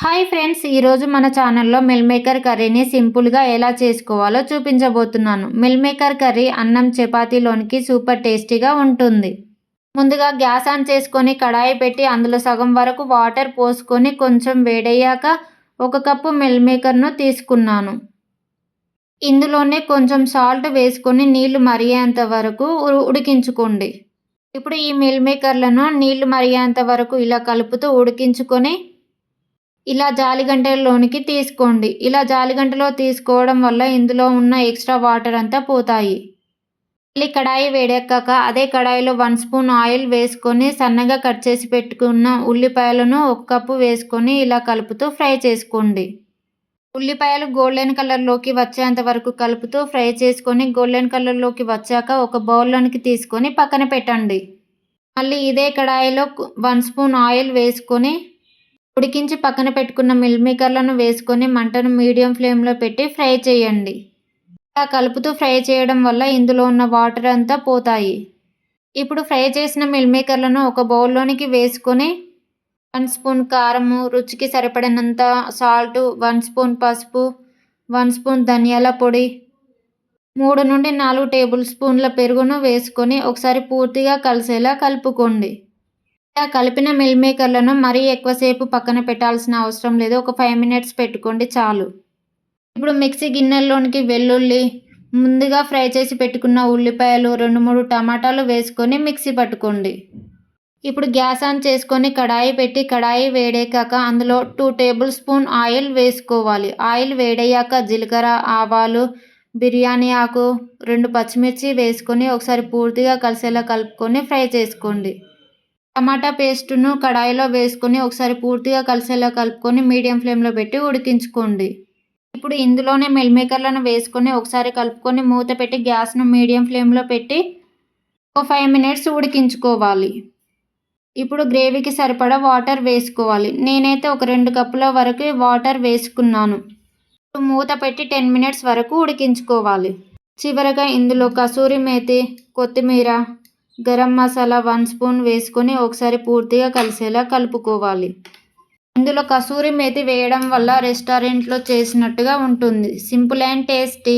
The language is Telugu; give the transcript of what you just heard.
హాయ్ ఫ్రెండ్స్ ఈరోజు మన ఛానల్లో మిల్ మేకర్ కర్రీని సింపుల్గా ఎలా చేసుకోవాలో చూపించబోతున్నాను. మిల్ మేకర్ కర్రీ అన్నం చపాతీలోనికి సూపర్ టేస్టీగా ఉంటుంది. ముందుగా గ్యాస్ ఆన్ చేసుకొని కడాయి పెట్టి అందులో సగం వరకు వాటర్ పోసుకొని కొంచెం వేడయ్యాక ఒక కప్పు మిల్ మేకర్ను తీసుకున్నాను. ఇందులోనే కొంచెం సాల్ట్ వేసుకొని నీళ్ళు మరిగేంత వరకు ఉడికించుకోండి. ఇప్పుడు ఈ మిల్ మేకర్లను నీళ్ళు మరిగేంత వరకు ఇలా కలుపుతూ ఉడికించుకొని ఇలా జాలిగంటలోనికి తీసుకోండి. ఇలా జాలిగంటలో తీసుకోవడం వల్ల ఇందులో ఉన్న ఎక్స్ట్రా వాటర్ అంతా పోతాయి. మళ్ళీ కడాయి వేడెక్కాక అదే కడాయిలో వన్ స్పూన్ ఆయిల్ వేసుకొని సన్నగా కట్ చేసి పెట్టుకున్న ఉల్లిపాయలను ఒక కప్పు వేసుకొని ఇలా కలుపుతూ ఫ్రై చేసుకోండి. ఉల్లిపాయలు గోల్డెన్ కలర్లోకి వచ్చేంత వరకు కలుపుతూ ఫ్రై చేసుకొని గోల్డెన్ కలర్లోకి వచ్చాక ఒక బౌల్లోనికి తీసుకొని పక్కన పెట్టండి. మళ్ళీ ఇదే కడాయిలో వన్ స్పూన్ ఆయిల్ వేసుకొని ఉడికించి పక్కన పెట్టుకున్న మిల్ మేకర్లను వేసుకొని మంటను మీడియం ఫ్లేమ్లో పెట్టి ఫ్రై చేయండి. ఇలా కలుపుతూ ఫ్రై చేయడం వల్ల ఇందులో ఉన్న వాటర్ అంతా పోతాయి. ఇప్పుడు ఫ్రై చేసిన మిల్ మేకర్లను ఒక బౌల్లోనికి వేసుకొని వన్ స్పూన్ కారము రుచికి సరిపడినంత సాల్ట్ వన్ స్పూన్ పసుపు వన్ స్పూన్ ధనియాల పొడి మూడు నుండి నాలుగు టేబుల్ స్పూన్ల పెరుగును వేసుకొని ఒకసారి పూర్తిగా కలిసేలా కలుపుకోండి. కలిపిన మిల్ మేకర్లను మరీ ఎక్కువసేపు పక్కన పెట్టాల్సిన అవసరం లేదు. ఒక ఫైవ్ మినిట్స్ పెట్టుకోండి చాలు. ఇప్పుడు మిక్సీ గిన్నెల్లోనికి వెల్లుల్లి ముందుగా ఫ్రై చేసి పెట్టుకున్న ఉల్లిపాయలు రెండు మూడు టమాటాలు వేసుకొని మిక్సీ పట్టుకోండి. ఇప్పుడు గ్యాస్ ఆన్ చేసుకొని కడాయి పెట్టి కడాయి వేడేకాక అందులో టూ టేబుల్ స్పూన్ ఆయిల్ వేసుకోవాలి. ఆయిల్ వేడయ్యాక జీలకర్ర ఆవాలు బిర్యానీ ఆకు రెండు పచ్చిమిర్చి వేసుకొని ఒకసారి పూర్తిగా కలిసేలా కలుపుకొని ఫ్రై చేసుకోండి. టమాటా పేస్టును కడాయిలో వేసుకొని ఒకసారి పూర్తిగా కలిసేలా కలుపుకొని మీడియం ఫ్లేమ్లో పెట్టి ఉడికించుకోండి. ఇప్పుడు ఇందులోనే మిల్ మేకర్లను వేసుకొని ఒకసారి కలుపుకొని మూత పెట్టి గ్యాస్ను మీడియం ఫ్లేమ్లో పెట్టి ఒక ఫైవ్ మినిట్స్ ఉడికించుకోవాలి. ఇప్పుడు గ్రేవీకి సరిపడా వాటర్ వేసుకోవాలి. నేనైతే ఒక రెండు కప్పుల వరకు వాటర్ వేసుకున్నాను. ఇప్పుడు మూత పెట్టి టెన్ మినిట్స్ వరకు ఉడికించుకోవాలి. చివరగా ఇందులో కసూరి మేతి కొత్తిమీర గరం మసాలా వన్ స్పూన్ వేసుకొని ఒకసారి పూర్తిగా కలిసేలా కలుపుకోవాలి. ఇందులో కసూరి మేతి వేయడం వల్ల రెస్టారెంట్లో చేసినట్టుగా ఉంటుంది. Simple and tasty.